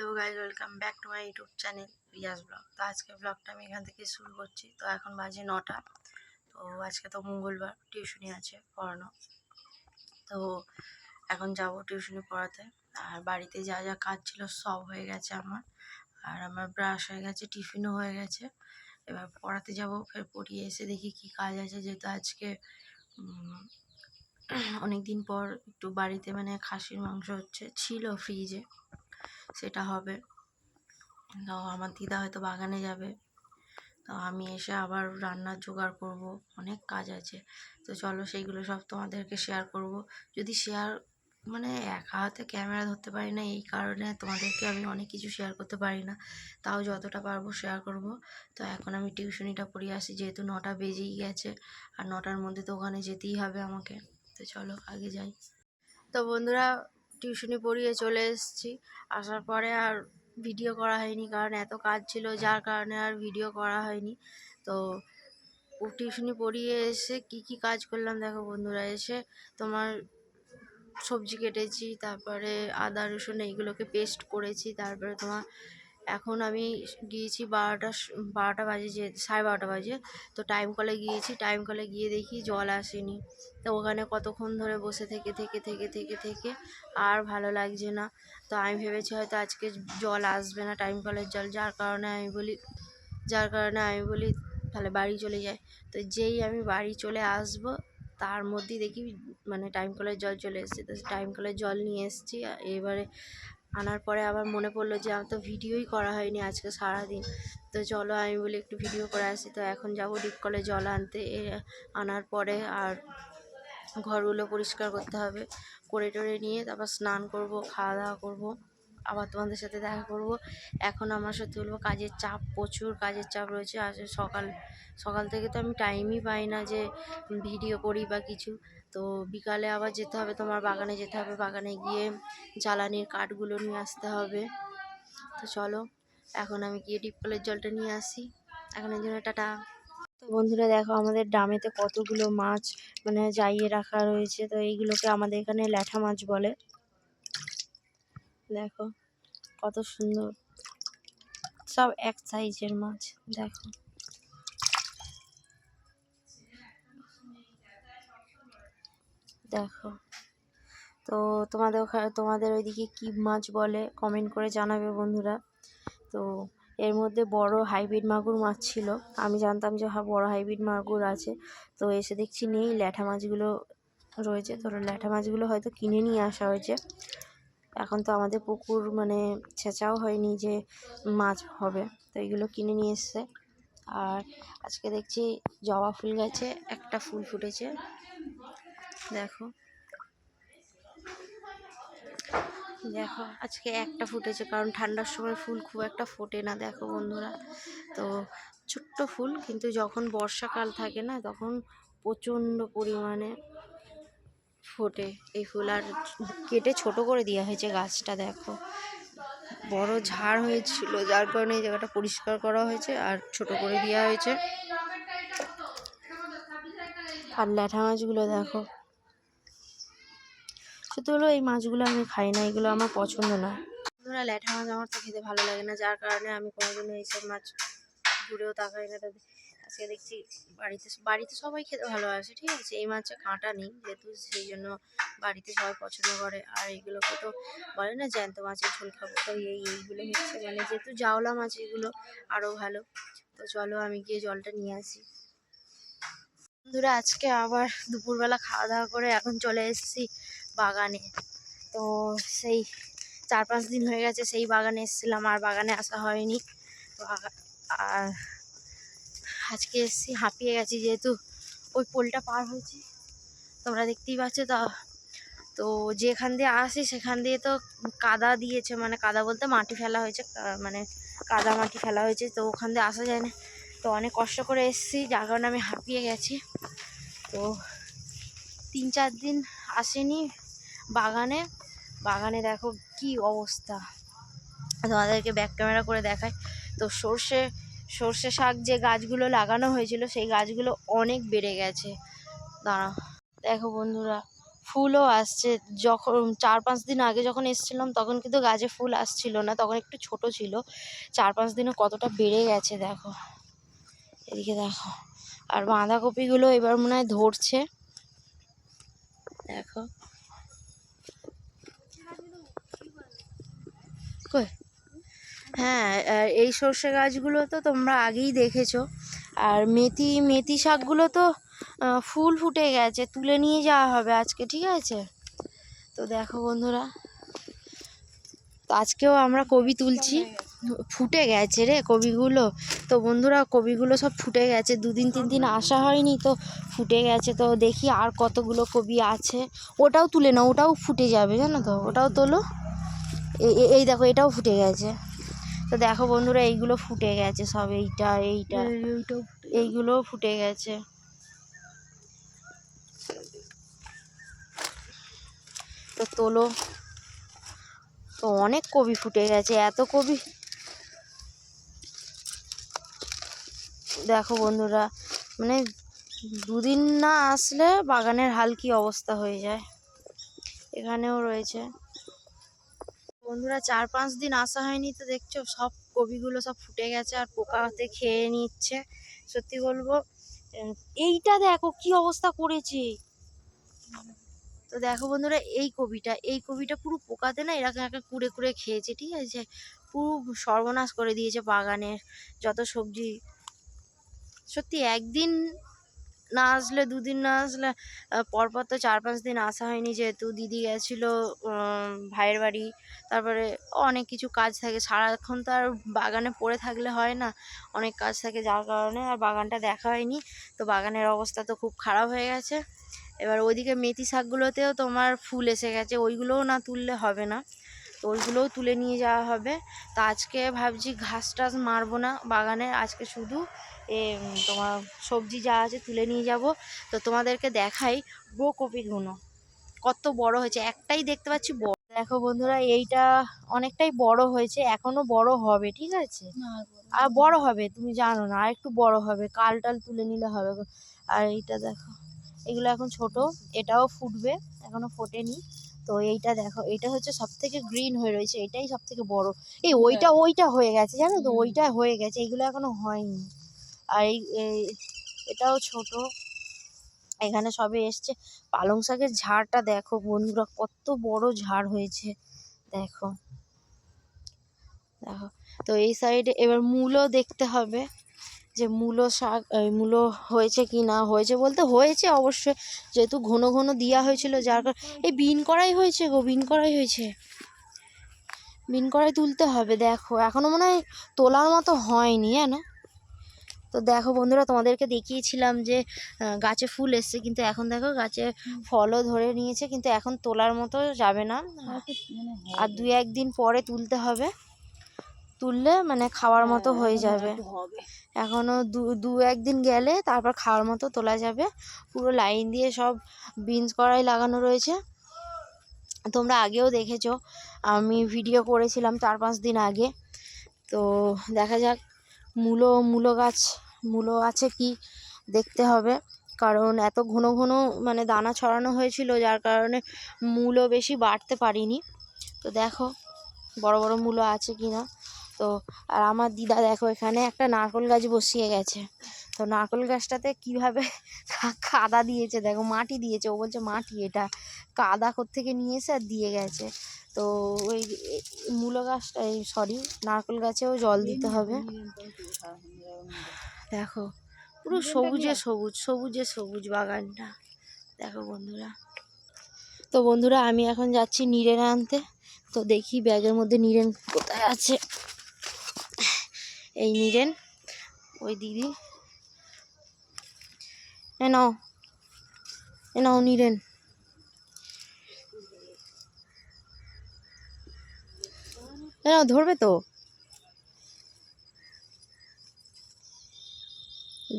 Hello guys welcome back to my YouTube channel Riaz vlog. তো আজকে ব্লগটা আমি এখান থেকে শুরু করছি। তো এখন বাজে নটা। তো আজকে তো মঙ্গলবার, টিউশনি আছে পড়ানো। তো এখন যাব টিউশনি পড়াতে। আর বাড়িতে যা যা কাজ ছিল সব হয়ে গেছে আমার। আর আমার ব্রাশ হয়ে গেছে, টিফিনও হয়ে গেছে। এবার পড়াতে যাব, ফের পড়িয়ে এসে দেখি কি কাজ আছে। যেহেতু আজকে অনেক দিন পর একটু বাড়িতে মানে খাসির মাংস হচ্ছে, ছিল ফ্রিজে সেটা হবে। তো আমার দিদা হয়তো বাগানে যাবে। তো আমি এসে আবার রান্নার জোগাড় করব, অনেক কাজ আছে। তো চলো সেইগুলো সব তোমাদেরকে শেয়ার করব। যদি শেয়ার মানে একা হাতে ক্যামেরা ধরতে পারি না, এই কারণে তোমাদেরকে আমি অনেক কিছু শেয়ার করতে পারি না। তাও যতটা পারব শেয়ার করব। তো এখন আমি টিউশনিটা পড়িয়ে আসি, যেহেতু নটা বেজেই গেছে, আর নটার মধ্যে তো ওখানে যেতেই হবে আমাকে। তো চলো আগে যাই। তো বন্ধুরা টিউশনি পড়িয়ে চলে এসেছি। আসার পরে আর ভিডিও করা হয়নি, কারণ এত কাজ ছিল, যার কারণে আর ভিডিও করা হয়নি। তো টিউশনি পড়িয়ে এসে কি কি কাজ করলাম দেখো বন্ধুরা, এসে তোমার সবজি কেটেছি, তারপরে আদা রসুন এইগুলোকে পেস্ট করেছি, তারপরে তোমার এখন আমি গিয়েছি বারোটা বারোটা বাজে যে, সাড়ে বারোটা বাজে। তো টাইম কলে গিয়েছি টাইম কলে গিয়ে দেখি জল আসেনি। তো ওখানে কতক্ষণ ধরে বসে থেকে থেকে থেকে থেকে থেকে আর ভালো লাগছে না। তো আমি ভেবেছি হয়তো আজকে জল আসবে না টাইম কলের জল, যার কারণে আমি বলি, যার কারণে আমি বলি, তাহলে বাড়ি চলে যাই। তো যেই আমি বাড়ি চলে আসব, তার মধ্যেই দেখি মানে টাইম কলের জল চলে এসেছে। তো টাইম কলের জল নিয়ে এসেছি, এবারে আনার পরে আবার মনে পড়ল যে আমার তো ভিডিওই করা হয়নি আজকে সারাদিন। তো চলো আমি বলি একটু ভিডিও করে আসি। তো এখন যাব ডিপ কলে জল আনতে। আনার পরে আর ঘরগুলো পরিষ্কার করতে হবে। করে টরে নিয়ে তারপর স্নান করব, খাওয়া দাওয়া করব। আবার তোমাদের সাথে দেখা করব। এখন আমার সত্যি বলব কাজের চাপ প্রচুর, কাজের চাপ রয়েছে। আর সকাল সকাল থেকে তো আমি টাইমই পাই না যে ভিডিও করি বা কিছু। তো বিকালে আবার যেতে হবে, তোমার বাগানে যেতে হবে। বাগানে গিয়ে জ্বালানির কাঠগুলো নিয়ে আসতে হবে। তো চলো, এখন আমি গিয়ে ডিপ কলের জলটা নিয়ে আসি। এখন এই জন্য টাটা। তো বন্ধুরা দেখো, আমাদের ডামেতে কতগুলো মাছ মানে জাইয়ে রাখা রয়েছে। তো এইগুলোকে আমাদের এখানে ল্যাঠা মাছ বলে। দেখো, কত সুন্দর। সব এক সাইজের মাছ, দেখো। দেখো। তো তোমাদের ওখানে তোমাদের ওইদিকে কী মাছ বলে কমেন্ট করে জানাবে বন্ধুরা। তো এর মধ্যে বড় হাইব্রিড মাগুর মাছ ছিল। আমি জানতাম যে হ্যাঁ বড় হাইব্রিড মাগুর আছে। তো এসে দেখছি নেই, ল্যাঠা মাছগুলো রয়েছে। তো ল্যাঠা মাছগুলো হয়তো কিনে নিয়ে আসা হয়েছে। এখন তো আমাদের পুকুর মানে ছেঁচাও হয়নি যে মাছ হবে, তো এগুলো কিনে নিয়ে এসছে। আর আজকে দেখছি জবা ফুল গাছে একটা ফুল ফুটেছে। দেখো। দেখো, আজকে একটা ফুটেছে, কারণ ঠান্ডার সময় ফুল খুব একটা ফোটে না, দেখো বন্ধুরা। তো ছোট্ট ফুল, কিন্তু যখন বর্ষাকাল থাকে না, তখন প্রচণ্ড পরিমাণে ফোটে। এই ফুল আর কেটে ছোট করে দেওয়া হয়েছে গাছটা, দেখো। বড় ঝাড় হয়েছিল, যার কারণে এই জায়গাটা পরিষ্কার করা হয়েছে আর ছোট করে দেওয়া হয়েছে। আর ল্যাঠা মাছগুলো দেখো। সত্যি হলো এই মাছগুলো আমি খাই না, এগুলো আমার পছন্দ না। বন্ধুরা, ল্যাঠা মাছ আমার তো খেতে ভালো লাগে না, যার কারণে আমি কোনোদিনও এইসব মাছ ঘুরেও তাকাই না। তাদের আজকে দেখছি বাড়িতে বাড়িতে সবাই খেতে ভালোবাসে ঠিক আছে? এই মাছে কাঁটা নেই যেহেতু, সেই জন্য বাড়িতে সবাই পছন্দ করে। আর এইগুলোকে তো বলে না, জ্যান্ত মাছের ঝোল খাব, তো এই, এইগুলো হচ্ছে মানে যেহেতু জাওলা মাছ, এগুলো আরও ভালো। তো চলো আমি গিয়ে জলটা নিয়ে আসি। বন্ধুরা, আজকে আবার দুপুরবেলা খাওয়া দাওয়া করে এখন চলে এসেছি বাগানে। তো সেই চার পাঁচ দিন হয়ে গেছে, সেই বাগানে এসেছিলাম, আর বাগানে আসা হয়নি। আর আজকে এসেছি হাঁপিয়ে গেছি যেহেতু ওই পোলটা পার হয়েছি। তোমরা দেখতেই পাচ্ছ তা, তো যেখান দিয়ে আসি সেখান দিয়ে তো কাদা দিয়েছে মানে কাদা বলতে মাটি ফেলা হয়েছে মানে কাদা মাটি ফেলা হয়েছে, তো ওখান দিয়ে আসা যায় না। তো অনেক কষ্ট করে এসেছি, যার কারণে আমি হাঁপিয়ে গেছি। তো তিন চার দিন আসেনি বাগানে। বাগানে দেখো কি অবস্থা। তোমাদেরকে ব্যাক ক্যামেরা করে দেখায় তো সর্ষে সর্ষে শাক যে গাছগুলো লাগানো হয়েছিল, সেই গাছগুলো অনেক বেড়ে গেছে। দাঁড়া, দেখো বন্ধুরা, ফুলও আসছে। যখন চার পাঁচ দিন আগে যখন এসেছিলাম, তখন কিন্তু গাছে ফুল আসছিল না, তখন একটু ছোট ছিল। চার পাঁচ দিনে কতটা বেড়ে গেছে, দেখো। এদিকে দেখো, আর বাঁধাকপিগুলো এবার মনে হয় ধরছে। দেখো। হ্যাঁ এই সর্ষে গাছগুলো তো তোমরা আগেই দেখেছ। আর মেথি মেথি শাকগুলো তো ফুল ফুটে গেছে, তুলে নিয়ে যাওয়া হবে আজকে, ঠিক আছে? তো দেখো বন্ধুরা, তো আজকেও আমরা কবি তুলছি। ফুটে গেছে রে কবিগুলো। তো বন্ধুরা, কবিগুলো সব ফুটে গেছে, দুদিন, তিন দিন আসা হয়নি তো ফুটে গেছে। তো দেখি আর কতগুলো কবি আছে। ওটাও তুলে নাও, ওটাও ফুটে যাবে, জানো তো? ওটাও তোলো। এই দেখো, এটাও ফুটে গেছে। তো দেখো বন্ধুরা এইগুলো ফুটে গেছে সব এইটা এইটা। এইগুলো ফুটে গেছে। তো তোলো। তো অনেক কবি ফুটে গেছে এত কবি। দেখো বন্ধুরা মানে দুদিন না আসলে বাগানের হাল কি অবস্থা হয়ে যায়। এখানেও রয়েছে। বন্ধুরা চার পাঁচ দিন আসা হয়নি তো দেখছ, সব কবিগুলো সব ফুটে গেছে আর পোকাতে খেয়ে নিচ্ছে, সত্যি বলব। এইটা দেখো কি অবস্থা করেছে। তো দেখো বন্ধুরা, এই কবিটা এই কবিটা পুরো পোকাতে না এরকম একটা কুড়ে কুড়ে খেয়েছে, ঠিক আছে? পুরো সর্বনাশ করে দিয়েছে বাগানের যত সবজি। সত্যি একদিন না আসলে, দুদিন না আসলে পরপর তো চার পাঁচ দিন আসা হয়নি যেহেতু। দিদি গেছিল ভাইয়ের বাড়ি। তারপরে অনেক কিছু কাজ থাকে। সারাক্ষণ তো আর বাগানে পড়ে থাকলে হয় না। অনেক কাজ থাকে যার কারণে আর বাগানটা দেখা হয়নি। তো বাগানের অবস্থা তো খুব খারাপ হয়ে গেছে। এবার ওইদিকে মেথি শাকগুলোতেও তোমার ফুল এসে গেছে। ওইগুলোও না তুললে হবে না। তো ওইগুলোও তুলে নিয়ে যাওয়া হবে। তো আজকে ভাবছি ঘাস টাস মারবো না বাগানে। আজকে শুধু তোমার সবজি যা আছে তুলে নিয়ে যাব। তো তোমাদেরকে দেখাই ব্রোকপিগুলো কত বড় হয়েছে। একটাই দেখতে পাচ্ছি বড়। দেখো বন্ধুরা এইটা অনেকটাই বড় হয়েছে। এখনও বড় হবে ঠিক আছে? আর বড় হবে তুমি জানো না। আর একটু বড় হবে। কাল টাল তুলে নিলে হবে। আর এইটা দেখো এগুলো এখন ছোট। এটাও ফুটবে এখনও ফোটেনি। তো এইটা দেখো এটা হচ্ছে সব থেকে গ্রিন হয়ে রয়েছে। এটাই সব থেকে বড়। এই ওইটা ওইটা হয়ে গেছে জানো তো। ওইটা হয়ে গেছে। এগুলো এখনও হয়নি। আর এই এটাও ছোট। এখানে সবে এসছে। পালং শাকের ঝাড়টা দেখো বন্ধুরা, কত বড় ঝাড় হয়েছে। দেখো। দেখো। তো এই সাইডে এবার মূলও দেখতে হবে যে মূলো শাক মূলো হয়েছে কি না হয়েছে বলতে হয়েছে অবশ্যই যেহেতু ঘন ঘন দেওয়া হয়েছিল, যার কারণে এই বিন করাই হয়েছে গো, বিন করাই হয়েছে। বিন করাই তুলতে হবে, দেখো। এখনও মনে হয় তোলার মতো হয়নি, জানো? তো দেখো বন্ধুরা তোমাদেরকে দেখিয়েছিলাম যে গাছে ফুল এসছে কিন্তু এখন দেখো গাছে ফলও ধরে নিয়েছে কিন্তু এখন তোলার মতো যাবে না। আর দু একদিন পরে তুলতে হবে। তুললে মানে খাওয়ার মতো হয়ে যাবে। এখনও দু দু একদিন গেলে তারপর খাওয়ার মতো তোলা যাবে। পুরো লাইন দিয়ে সব বিনস কড়াই লাগানো রয়েছে। তোমরা আগেও দেখেছ আমি ভিডিও করেছিলাম চার পাঁচ দিন আগে। তো দেখা যাক মূলো মূলো গাছ, মূলো আছে কি দেখতে হবে। কারণ এত ঘন ঘন মানে দানা ছড়ানো হয়েছিল, যার কারণে মূলো বেশি বাড়তে পারিনি। তো দেখো, বড় বড় মূলো আছে কি না। তো আর আমার দিদা দেখো, এখানে একটা নারকেল গাছ বসিয়ে গেছে। তো নারকেল গাছটাতে কীভাবে কাদা দিয়েছে, দেখো মাটি দিয়েছে। ও বলছে, মাটি এটা, কাদা থেকে নিয়ে এসে আর দিয়ে গেছে। তো ওই মূলো গাছটা এই সরি নারকেল গাছেও জল দিতে হবে। দেখো পুরো সবুজে সবুজ সবুজে সবুজ বাগানটা। দেখো বন্ধুরা। তো বন্ধুরা আমি এখন যাচ্ছি নিরেন আনতে। তো দেখি ব্যাগের মধ্যে নিরেন কোথায় আছে। এই নিরেন ওই দিদি। এ নাও এ নাও নিরেন। নাও ধরবে তো।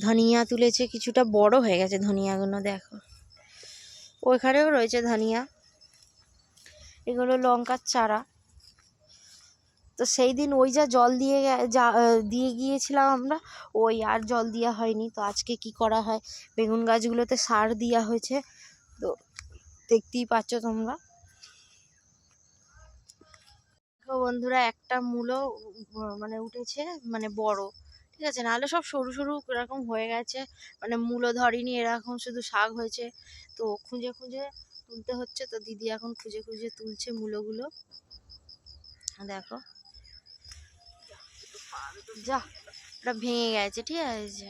ধনিয়া তুলেছে, কিছুটা বড় হয়ে গেছে ধনিয়াগুলো, দেখো। ওইখানেও রয়েছে ধনিয়া। এগুলো লঙ্কার চারা। তো সেই দিন ওই যা জল দিয়ে যা দিয়ে গিয়েছিলাম আমরা, ওই আর জল দেওয়া হয়নি। তো আজকে কি করা হয়? বেগুন গাছগুলোতে সার দেওয়া হয়েছে। তো দেখতেই পাচ্ছ তোমরা। দেখো বন্ধুরা একটা মূলো মানে উঠেছে মানে বড়, ঠিক আছে? নাহলে সব সরু সরু এরকম হয়ে গেছে মানে মূলো ধরেনি, এরকম শুধু শাক হয়েছে। তো খুঁজে খুঁজে তুলতে হচ্ছে, তো দিদি এখন খুঁজে খুঁজে তুলছে মূলোগুলো। দেখো। যা, ওটা ভেঙে গেছে, ঠিক আছে?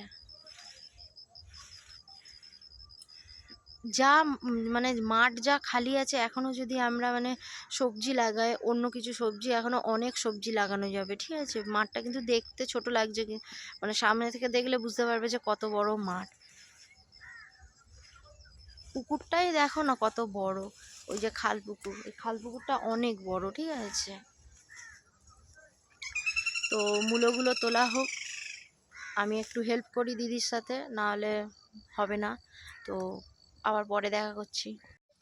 যা মানে মাঠ যা খালি আছে এখনও যদি আমরা মানে সবজি লাগাই, অন্য কিছু সবজি এখনও অনেক সবজি লাগানো যাবে, ঠিক আছে? মাঠটা কিন্তু দেখতে ছোট লাগছে মানে সামনে থেকে দেখলে বুঝতে পারবে যে কত বড় মাঠ। পুকুরটাই দেখো না কত বড়, ওই যে খাল পুকুর, এই খাল পুকুরটা অনেক বড়, ঠিক আছে? তো মূলোগুলো তোলা হোক, আমি একটু হেল্প করি দিদির সাথে, নাহলে হবে না। তো আবার পরে দেখা করছি।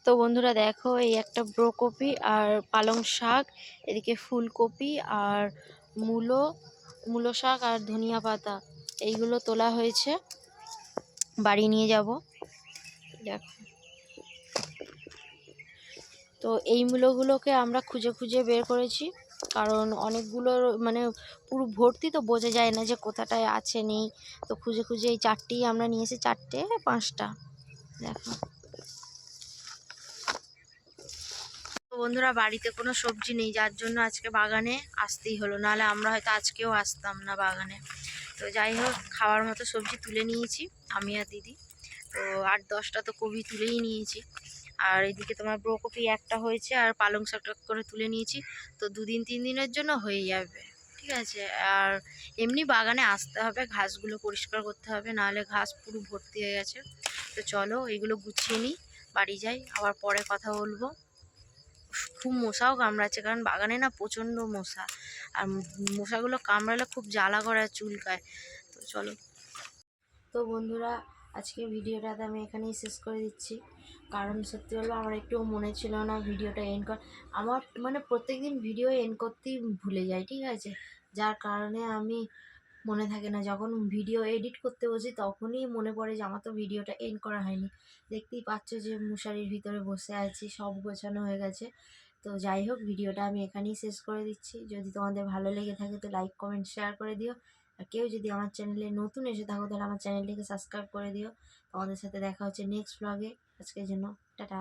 তো বন্ধুরা দেখো, এই একটা ব্রোকপি আর পালং শাক, এদিকে ফুলকপি আর মূলো মূলো শাক আর ধনিয়া পাতা, এইগুলো তোলা হয়েছে। বাড়ি নিয়ে যাব। দেখো। তো এই মূলোগুলোকে আমরা খুঁজে খুঁজে বের করেছি, কারণ অনেকগুলো মানে পুরো ভর্তি তো বোঝা যায় না যে কোথাটায় আছে, নেই। তো খুঁজে খুঁজে এই চারটেই আমরা নিয়েছি চারটে, পাঁচটা। দেখো। বন্ধুরা, বাড়িতে কোনো সবজি নেই, যার জন্য আজকে বাগানে আসতেই হলো। নাহলে আমরা হয়তো আজকেও আসতাম না বাগানে। তো যাই হোক, খাওয়ার মতো সবজি তুলে নিয়েছি, আমি আর দিদি। তো আট দশটা তো কবি তুলেই নিয়েছি। আর এদিকে তোমার ব্রোকপি একটা হয়েছে, আর পালং শাকটা করে তুলে নিয়েছি। তো দুদিন, তিন দিনের জন্য হয়ে যাবে, ঠিক আছে? আর এমনি বাগানে আসতে হবে, ঘাসগুলো পরিষ্কার করতে হবে, নাহলে ঘাস পুরো ভর্তি হয়ে গেছে। তো চলো, এগুলো গুছিয়ে নিই, বাড়ি যাই, আবার পরে কথা বলব। খুব মশাও কামড়াচ্ছে, কারণ বাগানে না প্রচণ্ড মশা। আর মশাগুলো কামড়ালে খুব জ্বালা করে চুলকায়। তো চলো। তো বন্ধুরা আজকে ভিডিওটাতে আমি এখানেই শেষ করে দিচ্ছি। কারণ সত্যি বলব, আমার একটুও মনে ছিল না ভিডিওটা এন্ড কর আমার মানে প্রত্যেকদিন ভিডিও এন্ড করতেই ভুলে যাই, ঠিক আছে? যার কারণে আমি মনে থাকে না। যখন ভিডিও এডিট করতে বসি, তখনই মনে পড়ে যে আমার তো ভিডিওটা এন্ড করা হয়নি। দেখতেই পাচ্ছ যে মশারির ভিতরে বসে আছি, সব গোছানো হয়ে গেছে। তো যাই হোক ভিডিওটা আমি এখানেই শেষ করে দিচ্ছি। যদি তোমাদের ভালো লেগে থাকে, তো লাইক কমেন্ট শেয়ার করে দিও। আর কেউ যদি আমার চ্যানেলে নতুন এসে থাকো, তাহলে আমার চ্যানেলটিকে সাবস্ক্রাইব করে দিও। তোমাদের সাথে দেখা হচ্ছে নেক্সট ব্লগে আজকের জন্য, টাটা।